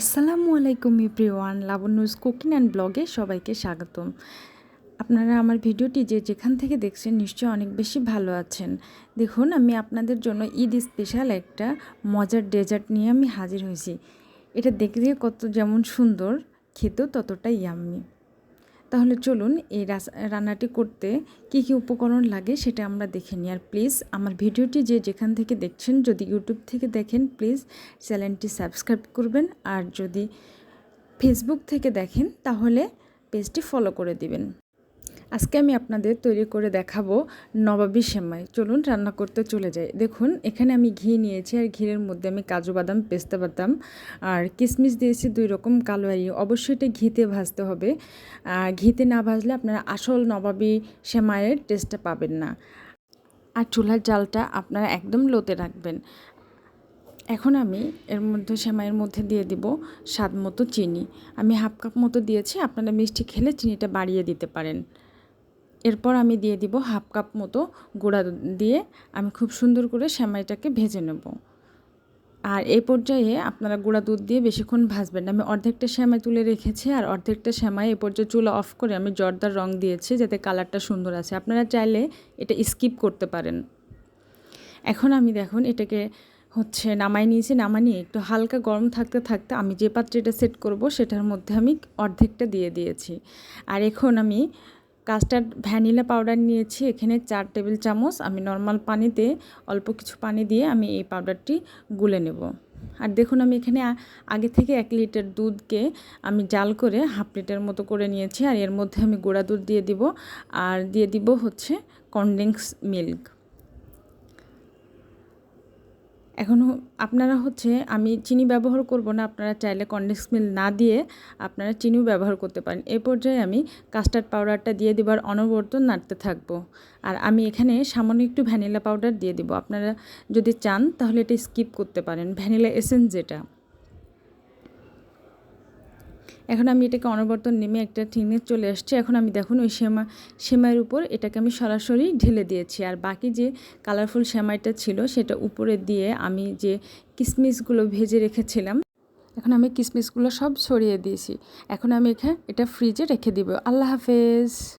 আসসালামু আলাইকুম everyone Labanya's cooking and ব্লগে সবাইকে স্বাগতম। আপনারা আমার ভিডিওটি যে যেখান থেকে দেখছেন নিশ্চয়ই অনেক বেশি ভালো আছেন। দেখুন, আমি আপনাদের জন্য ঈদ স্পেশাল একটা মজার ডেজার্ট নিয়ে আমি হাজির হয়েছি। এটা দেখতে কত যেমন সুন্দর, খেতেও ততটাই ইয়াম্মি তাহলে চলুন এই রান্নাটি করতে কি কি উপকরণ লাগে সেটা আমরা দেখে নিই। আর প্লিজ আমার ভিডিওটি যে যেখান থেকে দেখছেন, যদি ইউটিউব থেকে দেখেন প্লিজ চ্যানেলটি সাবস্ক্রাইব করবেন। আর যদি ফেসবুক থেকে দেখেন, তাহলে পেজটি ফলো করে দিবেন। আজকে আমি আপনাদের তৈরি করে দেখাবো নবাবি সেমাই। চলুন রান্না করতে চলে যাই। দেখুন, এখানে আমি ঘি নিয়েছি আর ঘিরের মধ্যে আমি কাজু বাদাম, পেস্তা বাদাম আর কিশমিশ দিয়েছি দুই রকম কালো অবশ্যই এটা ঘিতে ভাজতে হবে। ঘিতে না ভাজলে আপনারা আসল নবাবি সেমাইয়ের টেস্টটা পাবেন না। আর চুলার জালটা আপনারা একদম লোতে রাখবেন। এখন আমি এর মধ্যে সেমাইয়ের মধ্যে দিয়ে দিব স্বাদ মতো চিনি। আমি হাফ কাপ মতো দিয়েছি। আপনারা মিষ্টি খেলে চিনিটা বাড়িয়ে দিতে পারেন। এরপর আমি দিয়ে দিব হাফ কাপ মতো গুঁড়া দিয়ে আমি খুব সুন্দর করে সেমাইটাকে ভেজে নেব। আর এই পর্যায়ে আপনারা গুঁড়া দুধ দিয়ে বেশিক্ষণ ভাজবেন না। আমি অর্ধেকটা সেমাই তুলে রেখেছি আর অর্ধেকটা সেমাই এই পর্যায়ে চুলা অফ করে আমি জর্দার রং দিয়েছি যাতে কালারটা সুন্দর আছে। আপনারা চাইলে এটা স্কিপ করতে পারেন। এখন আমি দেখুন এটাকে হচ্ছে নামাই নিয়েছি নামা নিয়ে একটু হালকা গরম থাকতে থাকতে আমি যে পাত্রে এটা সেট করব সেটার মধ্যে আমি অর্ধেকটা দিয়ে দিয়েছি। আর এখন আমি কাস্টার্ড ভ্যানিলা পাউডার নিয়েছি, এখানে চার টেবিল চামচ। আমি নর্মাল পানিতে অল্প কিছু পানি দিয়ে আমি এই পাউডারটি গুলে নেব। আর দেখুন, আমি এখানে আগে থেকে এক লিটার দুধকে আমি জাল করে হাফ লিটার মতো করে নিয়েছি। আর এর মধ্যে আমি গুঁড়া দুধ দিয়ে দিব। আর দিয়ে দিব হচ্ছে কনডেন্স মিল্ক। এখন আপনারা হচ্ছে, আমি চিনি ব্যবহার করব না, আপনারা চাইলে কন্ডেন্স মিল্ক না দিয়ে আপনারা চিনিও ব্যবহার করতে পারেন। এ পর্যায়ে আমি কাস্টার্ড পাউডারটা দিয়ে দেবার অনবরত নাড়তে থাকব। আর আমি এখানে সামান্য একটু ভ্যানিলা পাউডার দিয়ে দিব। আপনারা যদি চান তাহলে এটা স্কিপ করতে পারেন ভ্যানিলা এসেন্স যেটা। এখন আমি এটাকে অনবর্তন নেমে একটা ঠিনে চলে আসছে। এখন আমি দেখুন ওই সেমা সেমাইয়ের উপর এটাকে আমি সরাসরি ঢেলে দিয়েছি। আর বাকি যে কালারফুল সেমাইটা ছিল সেটা উপরে দিয়ে আমি যে কিসমিসগুলো ভেজে রেখেছিলাম, এখন আমি কিসমিসগুলো সব ছড়িয়ে দিয়েছি। এখন আমি এখানে এটা ফ্রিজে রেখে দিব। আল্লাহ হাফেজ।